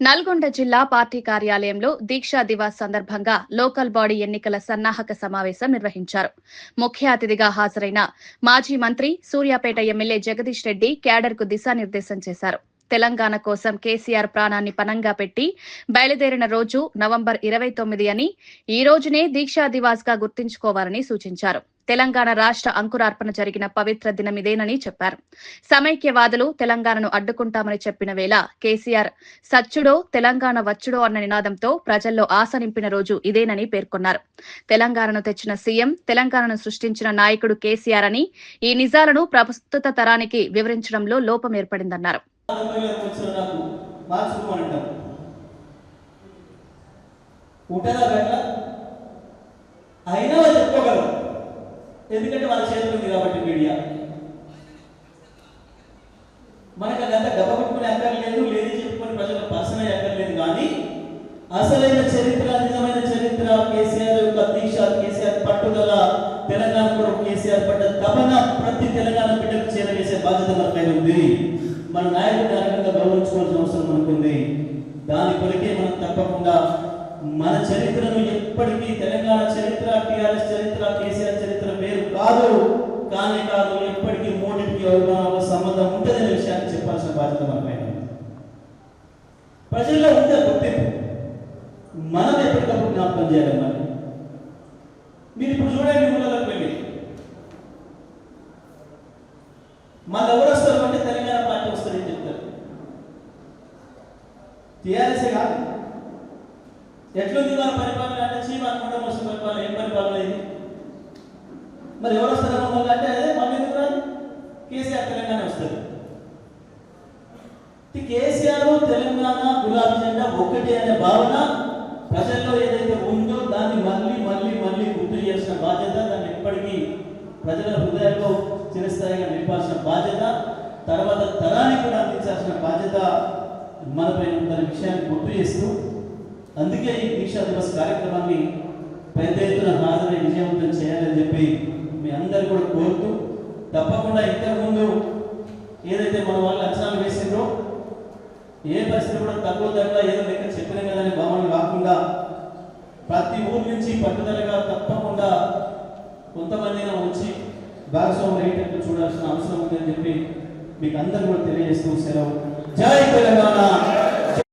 నల్గొండ జిల్లా పార్టీ కార్యాలయంలో దీక్షా దివాస్ సందర్భంగా లోకల్ బాడీ ఎన్నికల సన్నాహక సమావేశం నిర్వహించారు. ముఖ్య అతిథిగా హాజరైన మాజీ మంత్రి సూర్యాపేట ఎమ్మెల్యే జగదీష్ రెడ్డి క్యాడర్కు దిశానిర్దేశం చేశారు. తెలంగాణ కోసం కేసీఆర్ ప్రాణాన్ని పనంగా పెట్టి బయలుదేరిన రోజు నవంబర్ ఇరవై తొమ్మిది అని ఈ రోజునే దీక్షా దివాస్గా గుర్తుంచుకోవాలని సూచించారు. తెలంగాణ రాష్ట్ర అంకురార్పణ జరిగిన పవిత్ర దినమిదేనని చెప్పారు. సమైక్యవాదులు తెలంగాణను అడ్డుకుంటామని చెప్పిన వేళ కేసీఆర్ సచ్చుడో తెలంగాణ వచ్చుడో అన్న నినాదంతో ప్రజల్లో ఆశ నింపిన రోజు ఇదేనని పేర్కొన్నారు. తెలంగాణను తెచ్చిన సీఎం తెలంగాణను సృష్టించిన నాయకుడు కేసీఆర్ అని ఈ నిజాలను ప్రస్తుత తరానికి వివరించడంలో లోపం ఏర్పడిందన్నారు. నలభై వేల వచ్చిన నాకు మార్చుకోమని అంటారు. ఉంటుందా అట్లా అయినా వాళ్ళు చెప్పుకోగలరు ఎందుకంటే వాళ్ళ చేతులు ఉంది కాబట్టి మీడియా. మనకు అదంతా గబ్బ పట్టుకునే అక్కర్లేదు లేదు చెప్పుకొని ప్రజలకు పర్సనల్ అక్కర్లేదు కానీ అసలైన చరిత్ర నిజమైన చరిత్ర కేసీఆర్ యొక్క దీక్ష కేసీఆర్ పట్టుదల తెలంగాణ కొరకు కేసీఆర్ పడ్డ తపన ప్రతి తెలంగాణ బిడ్డకు చేరవేసే బాధ్యత మన ఉంది. మన నాయకుడిని ఆ గౌరవించుకోవాల్సిన అవసరం మనకుంది. దాని కొరకే మనం తప్పకుండా మన చరిత్రను ఎప్పటికీ తెలంగాణ చరిత్ర టిఆర్ఎస్ చరిత్ర కేసీఆర్ చరిత్ర వేరు కాదు. కానీ కాదు ఎప్పటికీ మూడింటికి అవగాహన సంబంధం ఉంటుందనే విషయాన్ని చెప్పాల్సిన బాధ్యత మనపై ప్రజల్లో ఉంటే గుర్తింపు. మనం ఎప్పటికప్పుడు జ్ఞాపకం చేయాలి మరి. మీరు ఇప్పుడు చూడండి ఊళ్ళలోకి వెళ్ళి. మన ఎవరో వస్తారు అంటే తెలంగాణ పార్టీ వస్తారని చెప్తారు టీఆర్ఎస్ఏ కాదు. ఎట్లుంది మన పరిపాలన? అంటే చీమ కూడా వస్తుంది పరిపాలన. ఏం పరిపాలన ఇది? మరి ఎవరు వస్తారు మమ్మల్ని అంటే అదే మళ్ళీ ఎందుకు రాదు? కేసీఆర్ తెలంగాణ వస్తారు. కేసీఆర్ తెలంగాణ గులాబీ జెండా ఒక్కటి అనే భావన ప్రజల్లో ఏదైతే ఉందో దాన్ని మళ్ళీ మళ్ళీ మళ్ళీ గుర్తు చేసిన బాధ్యత దాన్ని ఎప్పటికీ ప్రజల హృదయాల్లో చిరస్థాయిగా నింపాల్సిన బాధ్యత తర్వాత తరానికి కూడా అందించాల్సిన బాధ్యత మనపై ఉందనే విషయాన్ని గుర్తు చేస్తూ అందుకే ఈ దీక్షా దివస్ కార్యక్రమాన్ని పెద్ద ఎత్తున హాజరై విజయవంతం చేయాలని చెప్పి మీ అందరు కూడా కోరుతూ తప్పకుండా ఇంతకుముందు ఏదైతే మన వాళ్ళు అంచనాలు వేసిందో ఏ పరిస్థితి కూడా తక్కువ ధరలో ఏదో లెక్క చెప్పిన కదనే భావన కాకుండా ప్రతి ఊరు నుంచి పట్టుదలగా తప్పకుండా కొంతమంది వచ్చి భాగస్వాములు అయ్యేటట్టు చూడాల్సిన అవసరం ఉందని చెప్పి మీకు అందరు కూడా తెలియజేస్తూ సెలవు. జై తెలంగాణ!